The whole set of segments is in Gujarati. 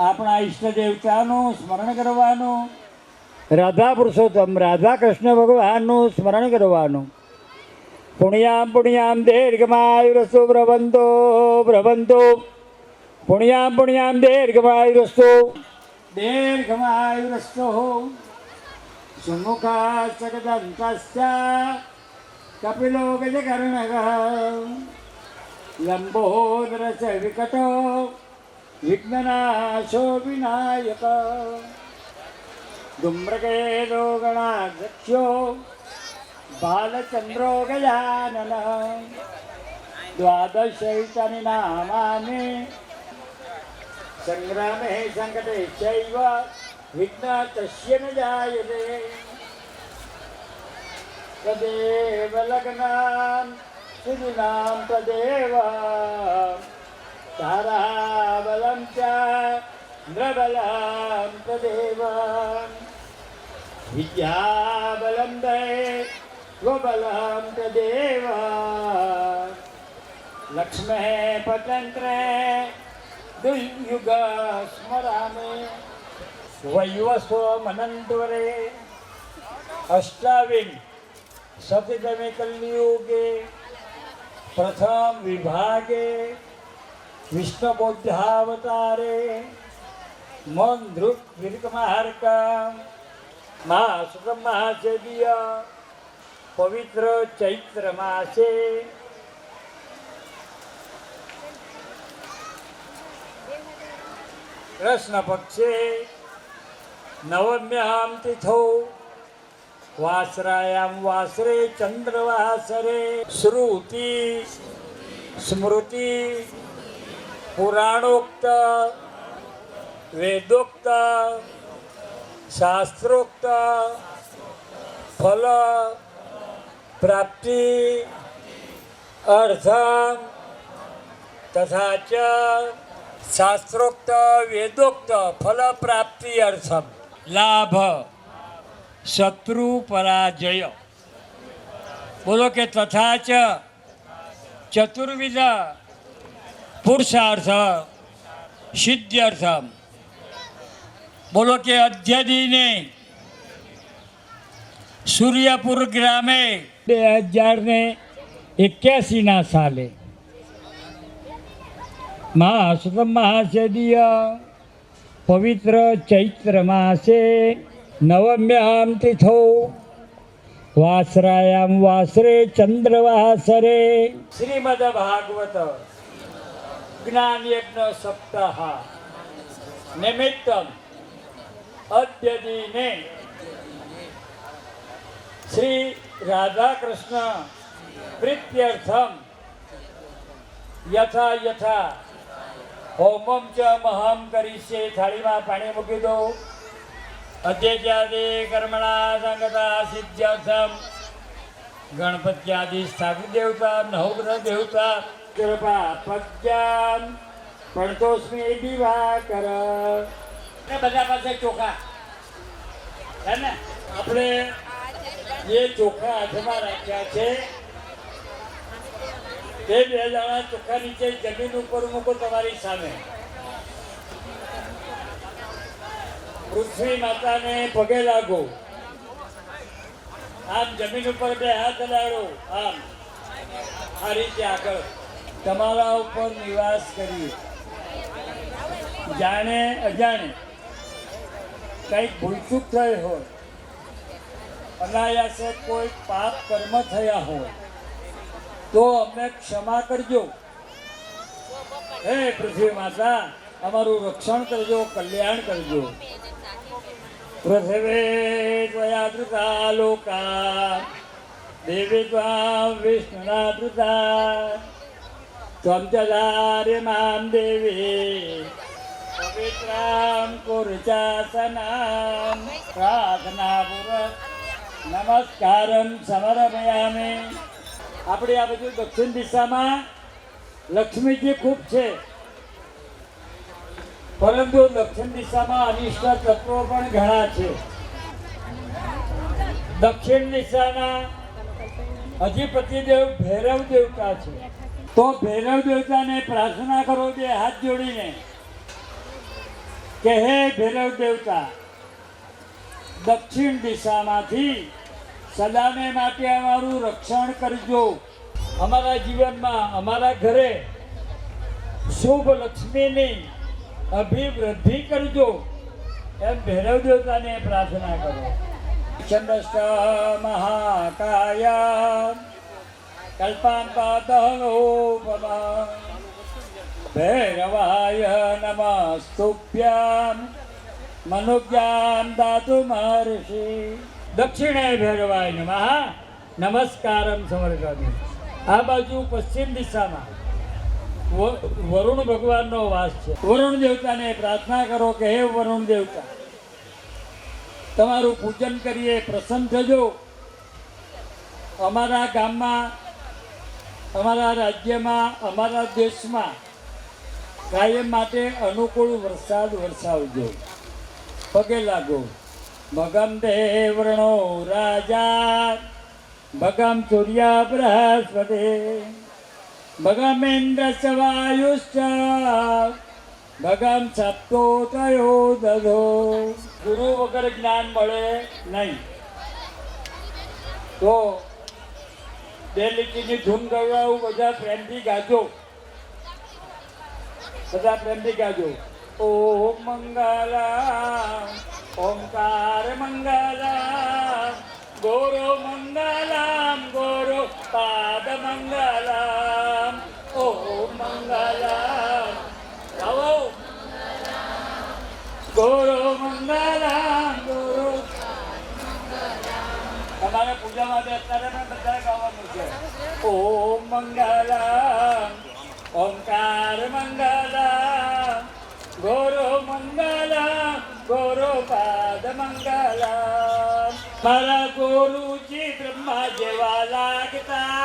આપણા ઈષ્ટ દેવતાનું સ્મરણ કરવાનું. રાધા પુરુષોત્તમ રાધા કૃષ્ણ ભગવાનનું સ્મરણ કરવાનું. પુણ્યામ પુણ્યામ દીર્ઘમાયુરસ્તુ પ્રબંધો પ્રબંધો. પુણ્યામ પુણ્યામ દીર્ઘમાયુરસ્તુ. દીર્ઘમાયુરસ્તુ. સુમુખા સગદંતસ્ય કપિલો ગજકર્ણક લંબોદર ચ વિકટો વિઘ્નનાશો વિનાયક ધૂમ્રકેતો ગણાધ્યક્ષો બાલચંદ્રો ગજાનન દ્વાદશૈતાની नामानि સંગ્રામે સંકટે ચૈવ વિઘ્ન તસ્ય ન જાયતે તદેવ લગ્નામ સુદીનામ ताराबलं च नृबलं तदेव विद्याबलं दये स्वबलं तदेव लक्ष्मे पतन्त्रे दुर्युग स्मरामि वैवस्व मनन्त्वरे अष्टाविंग सप्तमे प्रथम विभागे વિભાગે વિષ્ણુબોધાવતારે મન ધ્રુવ વિરકમાર્ક મહાસુકમ મહાચર્ય પવિત્ર ચૈત્ર માસે કૃષ્ણ પક્ષે નવમ્યામ તિથો વાસરાયામ વાસરે ચંદ્રવાસરે શ્રુતિ સ્મૃતિ पुराणोक्त वेदोक्त शास्त्रोक्त फल प्राप्ती अर्थ च शास्त्रोक्त वेदोक्त फलप्राप्ती अर्थ लाभ शत्रु पराजय। बोलो के तथाच चतुर्विध પુરુષાર્થ સિદ્ધ્યર્થમ. બોલો કે અધ્યદીને સૂર્યપુર ગ્રામે બે હજાર ને એક્યાસીના સાલે મહાસુતમ મહાસદીય પવિત્ર ચૈત્ર માસે નવમ્યામ તિથો વાસરાયામ વાસરે ચંદ્રવાસરે. શ્રીમદ ભાગવત જ્ઞાન યજ્ઞ સપ્તાહ. નિમિત્તમ. અદ્ય દિને. શ્રી રાધાકૃષ્ણ પ્રીત્યર્થમ. યથા યથા. હોમમ ચ મહમ કરીશે થાળીમાં પાણી મૂકી દો. અધ્યજાદે કર્મણા સંગતા સિદ્ધ્યર્થમ. ગણપત્યાદિ સ્થાપિત દેવતા નવગ્રહ દેવતા કૃપા પદ્યામ પડતોસ્મી દિવાકર એ બધા પાસે ચોખા. હે ને? આપણે જે ચોખા હાથમાં રાખ્યા છે તે બે જણા ચોખા નીચે જમીન ઉપર મૂકો તમારી સામે. પૃથ્વી માતાને પગે લાગો. આમ જમીન ઉપર બે હાથ લાડો આમ. આ રીતે આગળ. તમારા ઉપર નિવાસ કરીએ જાણે અજાણે કંઈક ભૂલચૂક થઈ હોય, અનાયાસે કોઈ પાપ કર્મ થયા હોય, તો અમને ક્ષમા કરજો. હે પૃથ્વી માતા, અમારું રક્ષણ કરજો, કલ્યાણ કરજો. પૃથ્વે ત્વયા લોકા, દેવી ત્વાં વિષ્ણુના ચાર્ય મામ દેવી, પવિત્રામ પ્રાર્થના પ્રાર્થનાપૂર્વક નમસ્કારમ સમર્પયામે. આપણે આ બધું દક્ષિણ દિશામાં લક્ષ્મીજી ખૂબ છે. પરંતુ દક્ષિણ દિશામાં અનિષ્ટ તત્વો પણ ઘણા છે. દક્ષિણ દિશાના અધિપતિદેવ ભૈરવ દેવતા છે. તો ભૈરવ દેવતાને પ્રાર્થના કરો બે હાથ જોડીને કે હે ભૈરવ દેવતા, દક્ષિણ દિશામાંથી સદાને માટે અમારું રક્ષણ કરજો. અમારા જીવનમાં, અમારા ઘરે શુભ લક્ષ્મીની અભિવૃદ્ધિ કરજો. એમ ભૈરવ દેવતાને પ્રાર્થના કરો. ચંદ્રષ્ટ મહાકાય કલ્પાંતોપમા ભૈરવાય નમસ્તુભ્યામ મનુજ્ઞાન દાતુ મહર્ષિ દક્ષિણે ભૈરવાય નમઃ નમસ્કારમ સમર્પયામિ આ બાજુ પશ્ચિમ દિશામાં વરુણ ભગવાનનો વાસ છે। વરુણ દેવતાને પ્રાર્થના કરો કે હે વરુણ દેવતા, તમારું પૂજન કરીએ, પ્રસન્ન થજો. અમારા ગામમાં અમારા રાજ્યમાં, અમારા દેશમાં કાયમ માટે અનુકૂળ વરસાદ વરસાવજો, પગે લાગો. ભગમ દેવર્ણો રાજા, ભગમ સૂર્ય બૃહસ્પતિ ભગમેન્દ્ર વાયુશ્ચ ભગમ સપ્તો તયો દધો ગુરુ વગર જ્ઞાન મળે નહીં. તો બે લીટીની ધૂન ગવડાવું બધા પ્રેમથી ગાજો. બધા પ્રેમથી ગાજો. ઓમ મંગલા, ઓમકાર મંગલા, ગોરો મંગલામ, ગોરો પાદ મંગલામ. ઓમ મંગલા ગોરો મંગલમ ગોરો તમારે પૂજા માટે અત્યારે પણ બધા ગાવાનું છે ઓમ મંગલમ ઓમકાર મંગલમ ગોરો મંગલમ ગોરો પાદ મંગલમ મારા ગુરુજી બ્રહ્મા જેવા લાગતા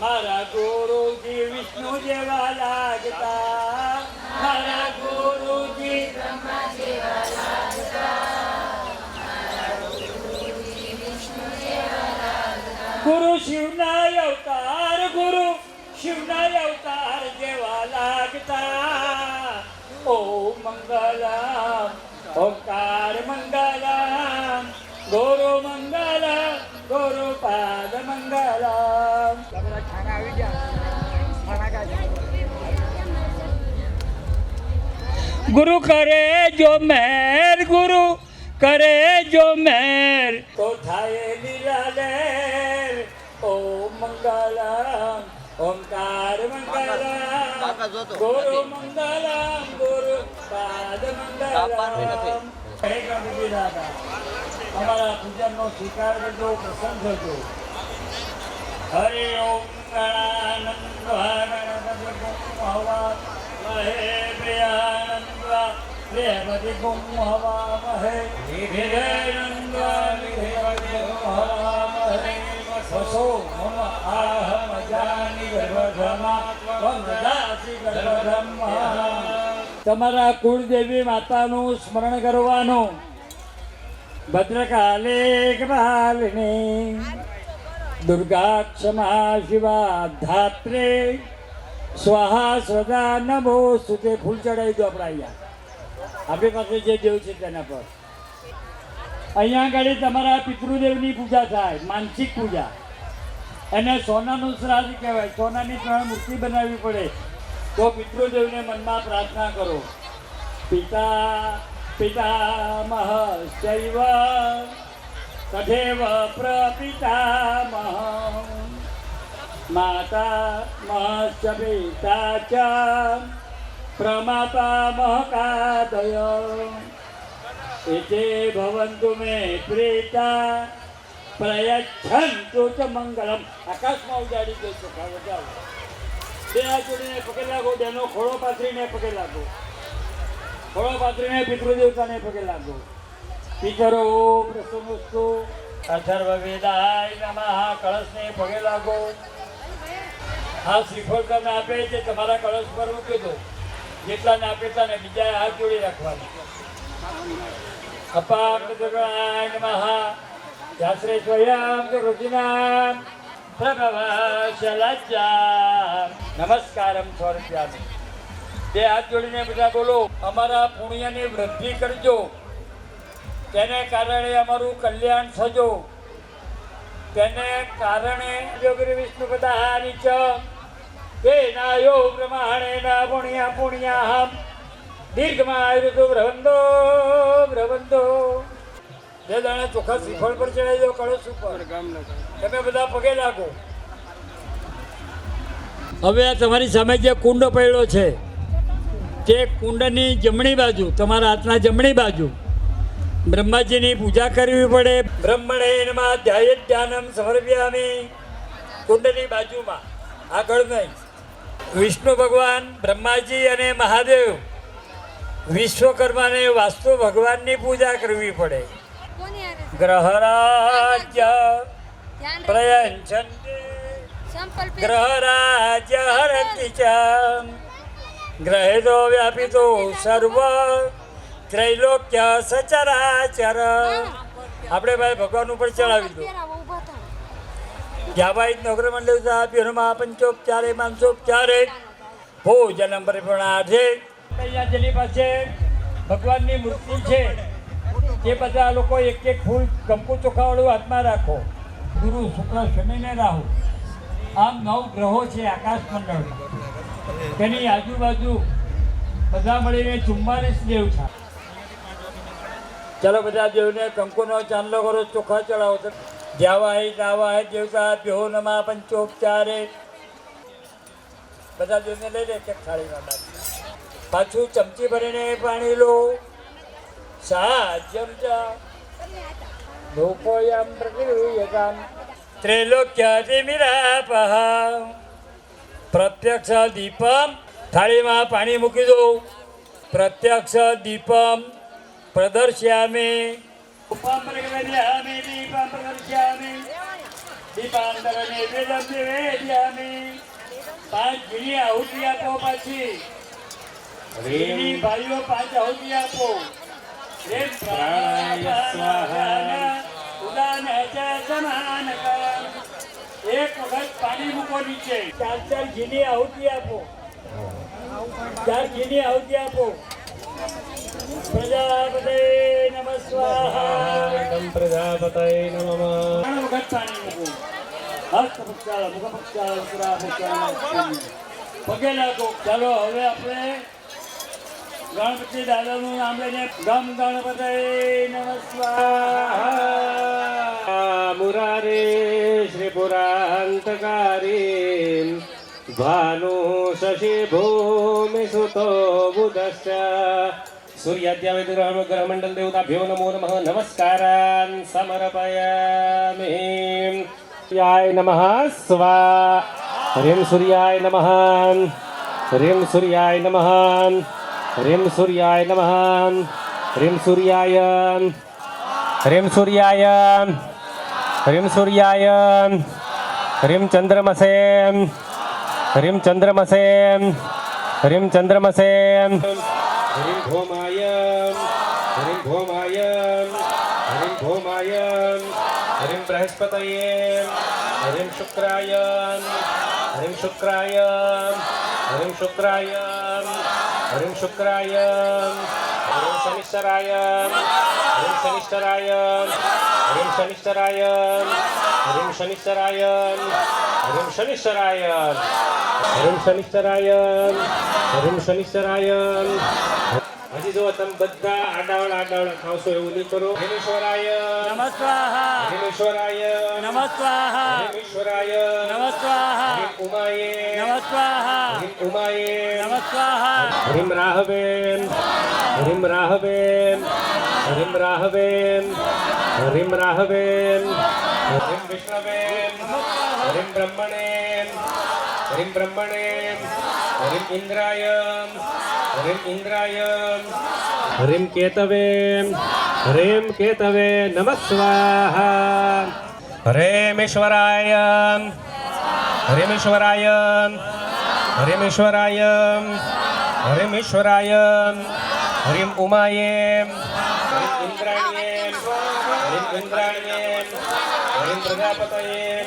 મારા ગુરુજી શિવના અવતાર જેવા લાગતા। ઓ મંગલા ઓકાર મંગલા ગોરો મંગલા ગોરો પાદ મંગલમ। ગુરુ કરે જો મેર ગુરુ કરે જો મેર। તો થાય લીલા લેર ઓમ મંગલમ ઓમકાર મંગલમ. ગુરુ મંગલમ ગુરુ પાદ. મંગલમ હે ગણપતિ દાદા અમારા પૂજનનો સ્વીકાર કરજો પ્રસન્ન થજો હરે ઓમ ગણાનંદ હવા મહે ગુમ હવા મહે હવા મહે વસો મમ આહમ જાની ગર્ભધમા વંદાસી ગર્ભધમા તમારા કુળદેવી માતાનું સ્મરણ કરવાનું. ભદ્રકાલે કપાલિની દુર્ગા ક્ષમા શિવા ધાત્રે સ્વાહા સ્વદા નમો સુતે ફૂલ ચડાવી દો આપણા અહીંયા. આપણી પાસે જે દેવ છે તેના પર. અહીંયા આગળ તમારા પિતૃદેવની પૂજા થાય, માનસિક પૂજા. એને સોનાનું શ્રાદ્ધ કહેવાય, સોનાની ત્રણ મૂર્તિ બનાવવી પડે. તો પિતૃદેવને મનમાં પ્રાર્થના કરો. પિતા, પિતામહ ચૈવ તથેવ પ્રપિતામહ. માતા મહશ્ચ પિતા ચ પ્રમાતા કાદય. એતે भवन्तु मे प्रीता પ્રયચ્છન્તુ ચ મંગલમ આકાશમાં ઉજાડી દે છે ખાવ જાઓ બે હાથ જોડીને પગે લાગો બેનો ખોળો પાથરીને પગે લાગો ખોળો પાથરીને પિતૃદેવતાને પગે લાગો પિતરો પ્રસન્નસ્તુ અથર્વ વેદાય નમઃ કળશને પગે લાગો હા શ્રીફળ તમને આપે છે, તમારા કળશ પર મૂકી દો. જેટલાને આપે તાને બીજા હાથ જોડી રાખવાના. અપાકૃતગણાય નમઃ શાસ્ત્રે સ્વયં રુચિનામ પ્રભવ શલજ્જા નમસ્કારમ સ્વરૂપ્યામી બે હાથ જોડીને બધા બોલો, અમારા પુણ્યની વૃદ્ધિ કરજો. તેને કારણે અમારું કલ્યાણ થજો. તેને કારણે યોગી વિષ્ણુ બધા નીચ તે નાયો પ્રમાણે ના પુણ્યા પુણ્યા હમ દીર્ઘમાં તો ભ્રવંદો ભ્રવંદો બે દાણા ચોખા શ્રીફળ પર ચડાવી દો, કળશ ઉપર. તમે બધા પગે લાગો. હવે આ તમારી સામે જે કુંડ પડ્યો છે, તે કુંડની જમણી બાજુ, તમારા હાથના જમણી બાજુ, બ્રહ્માજીની પૂજા કરવી પડે. બ્રહ્મણે એનામાં ધ્યાય ધ્યાનમ સમર્પ્યામી કુંડની બાજુમાં. આગળ નહીં. વિષ્ણુ ભગવાન, બ્રહ્માજી અને મહાદેવ વિશ્વકર્માને વાસ્તુ ભગવાનની પૂજા કરવી પડે? ગ્રહરાજ્ય પ્રયંચન ગ્રહરાજ્ય હરતિ ચ. ગ્રહેદો વ્યાપિતો સર્વ ત્રૈલોક્ય સચરાચર. આપણે ભાઈ ભગવાન ઉપર ચડાવી દો. જ્યાભાઈ નગર મંડળ પંચોપચારે માંસોપચારે ભોજનમ પરિપ્રણાર્થે અહીંયા જેની પાસે ભગવાનની મૂર્તિ છે, તે બધા લોકો એક એક ફૂલ કંકુ ચોખાવાળું હાથમાં રાખો. ગુરુ શુક્ર શનિને રાહુ. આમ નવ ગ્રહો છે આકાશ મંડળ. તેની આજુબાજુ બધા મળીને ચુમ્માલીસ દેવ છે. ચાલો બધા દેવને કંકુનો ચાંદલો કરો, ચોખા ચડાવો. તો ધ્યાવાય હે દેવતા ભ્યો નમા પંચોપચારે. બધા દેવને લઈ લે કે થાળીમાં પાછું ચમચી ભરીને પાણી લો. સાજ્યમ ચા ધૂપોયમ પ્રતિરૂયતામ પહા પ્રત્યક્ષ દીપમ થાળીમાં પાણી મૂકી દો. પ્રત્યક્ષ દીપમ પ્રદર્શ્યામે. ઉપમ પાંચ ગીરી આહુતિ આપો પાછી. ઘીની ભાઈઓ પાંચ આહુતિ આપો. રે પ્રાણાય સ્વાહા ઉદાન ચ સમાનક એક વખત પાણી મૂકો નીચે. ચાર ચાર ઘીની આહુતિ આપો. ચાર ઘીની આહુતિ આપો. પ્રજાપતે નમ સ્વાહા. પ્રજાપતે નમ. વખત પાણી મૂકો. હસ્ત પક્ષાળ મુખ પક્ષાળ પગે લાગો. ચાલો હવે આપણે ગણપતિ દાદાનું નામ લઈને ગમ ગણપતિ નમ સ્વાહા મુરારે શ્રી પુરાંતકારી. ભાનુ શશી ભૂમિ સુતો બુધશ્ચ. સૂર્યાદ્યા વિગ્રહ ગ્રહ મંડળ દેવતાભ્યો નમો નમઃ. નમસ્કારાન સમર્પયામિ. સૂર્યાય નમઃ. સ્વા. હરિમ સૂર્યાય નમઃ. હરિમ સૂર્યાય નમઃ. હરિમ સૂર્યાય નમઃ હરિમ સૂર્યાય હરિમ સૂર્યાય હરિમ સૂર્યાય હરિમ ચંદ્રમસે હરિમ ચંદ્રમસે હરિમ ચંદ્રમસે હરિમ ભોમાય હરિમ ભોમાય હરિમ ભોમાય હરિમ બૃહસ્પતયે હરિમ શુક્રાય હરિમ શુક્રાય હરિમ શુક્રાય હરિમ શુક્રાય હરિમ શનિશ્ચરાય હરિમ શનિશ્ચરાય હરિમ શનિશ્ચરાય હરિમ શનિશ્ચરાય હરિમ શનિશ્ચરાય હરિમ શનિશ્ચરાય હરિમ શનિશ્ચરાય હજી જો તમે બધા આડાવડા આડાવડા ખાવશો એવું નહીં કરો હેમેશ્વરાય નમ સ્વાહા હેમેશ્વરાય નમ સ્વાહા હેમેશ્વરાય નમ સ્વાહા હરિમ ઉમાયે નમ સ્વાહા હરિમ ઉમાયે નમ સ્વાહા હરિમ રાહવે હરિમ રાહવે હરિમ રાહવે હરિમ રાહવે હરિમ વિષ્ણવે હરિમ બ્રહ્મણે હરિમ બ્રહ્મણે હરિમ ઇન્દ્રાય હરિમ ઇન્દ્રાય હરિમ કેતવે હરિમ કેતવે નમઃ સ્વાહા. હરેમેશ્વરાય હરેમેશ્વરાય હરિમેશ્વરાય હરિમેશ્વરાય હરિમ ઉમાયે. હરિમ ઇન્દ્રાણ્યે હરિમ ઇન્દ્રાણ્યે હરિમ પ્રજાપતયે.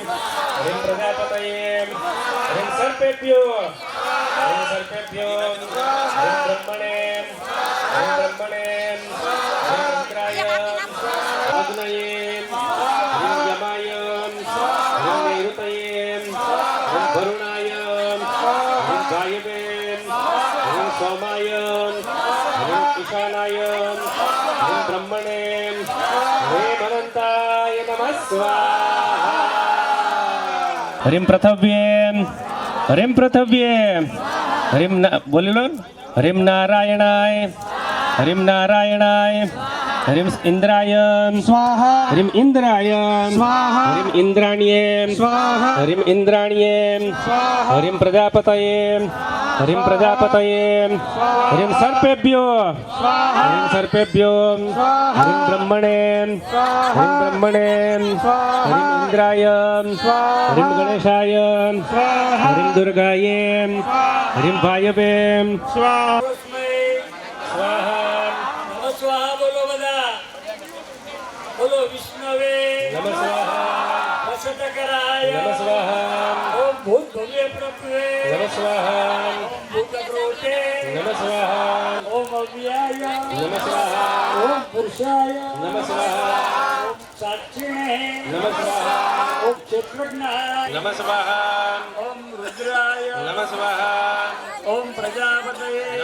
હરિમ પ્રજાપતયે. હરિમ સર્પેભ્યો. સર્પેભ્યો હરિમ બ્રહ્મણે હરિમ બ્રહ્મણે હરિમ અનંતાય નમઃ સ્વાહા હરિમ પ્રથવ્યે હરિમ પ્રથવ્યે હરિમ ના- બોલી લો હરિમ નારાયણાય હરિમ નારાયણાય હરિમ ઇન્દ્રાય સ્વાહા હરિમ ઇન્દ્રાય સ્વાહા હરિમ ઇન્દ્રાણ્યે સ્વાહા હરિમ ઇન્દ્રાણ્યે સ્વાહા હરિમ પ્રજાપતયે હરિમ પ્રજાપતયે હરિમ સર્પેભ્યો સ્વાહા હરિમ સર્પેભ્યો હરિમ બ્રહ્મણે હરિમ બ્રહ્મણે હરિમ ઇન્દ્રાય હરિમ ગણેશાય હરિમ દુર્ગાય હરિમ ભાયવે સ્વાહા સ્વાહા નમઃ સ્વાહા બોલો બધા બોલો અવ્યાય નમ સ્વાહા ઓમ પુરુષાય નમ સ્વાહા ઓમ સાક્ષિણે નમ સ્વાહા ઓમ ક્ષેત્રજ્ઞાય નમ સ્વાહા ઓમ રુદ્રાય નમ સ્વાહા ઓમ પ્રજાપતયે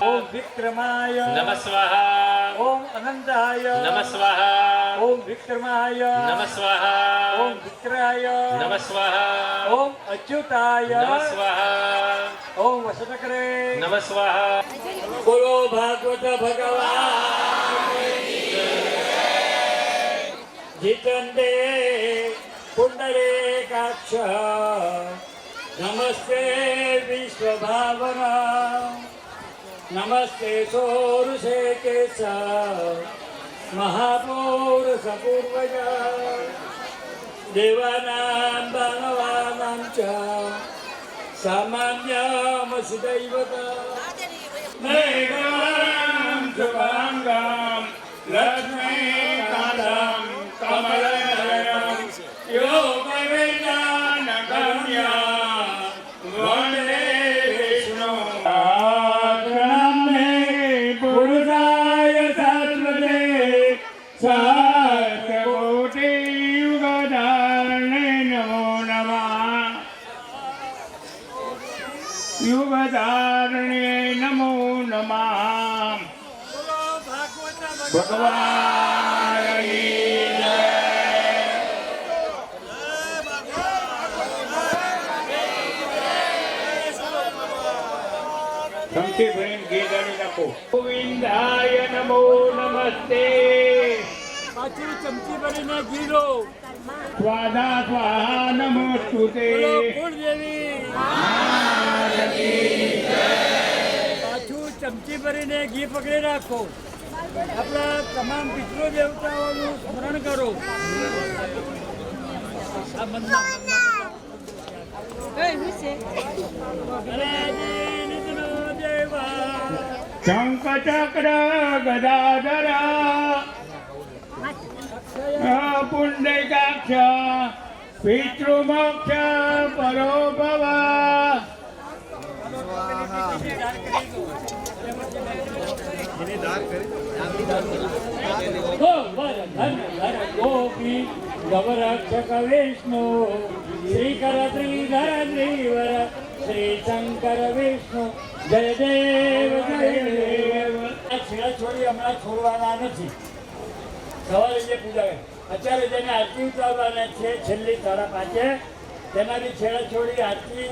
ઓમ વિક્રમાય નમ સ્વાહા ઓમ અનંતાય નમ સ્વાહા ઓમ વિક્રમાય નમ સ્વાહા ઓમ વિક્રાય નમ સ્વાહા ઓમ અચ્યુતાય નમ સ્વાહા ઓમ વસતકરે નમ સ્વાહા બોલો ભાગવત ભગવાન જીતંડે પુંડરે કાક્ષ નમસ્તે વિશ્વભાવના નમસ્તે સોરુષે કેશ મહાપૌરુષ પૂર્વજ દેવાનામ ભગવાનામ ચ સામાન્યમસિદૈવતા મેઘાનાં શુભાંગાં લક્ષ્મીકાંતં ચમચી ભરીને ઘી ગાળી નાખો ગોવિંદાય નમો નમસ્તે. પાછી ચમચી ભરીને ઘી લો સ્વાદા સ્વાહા નમોસ્તુતે. કુળદેવી પાછું ચમચી ભરીને ઘી પકડી રાખો. આપણા તમામ પિતૃ દેવતાઓનું સ્મરણ કરો. આ બંને શંખ ચક્ર ગદાધર પુંડકાક્ષ પિતૃમોક્ષ પરો ભવ ગોપી ગવરક્ષક વિષ્ણુ શ્રીકર શ્રીધર શ્રી શંકર વિષ્ણુ જય છેડા હમણાં છોડવાના નથી. સવારે જે પૂજા અત્યારે જેને આરતી ઉતારવાના છે, છેલ્લી સાડા પાંચે, તેનાથી છેડા છોડી આરતી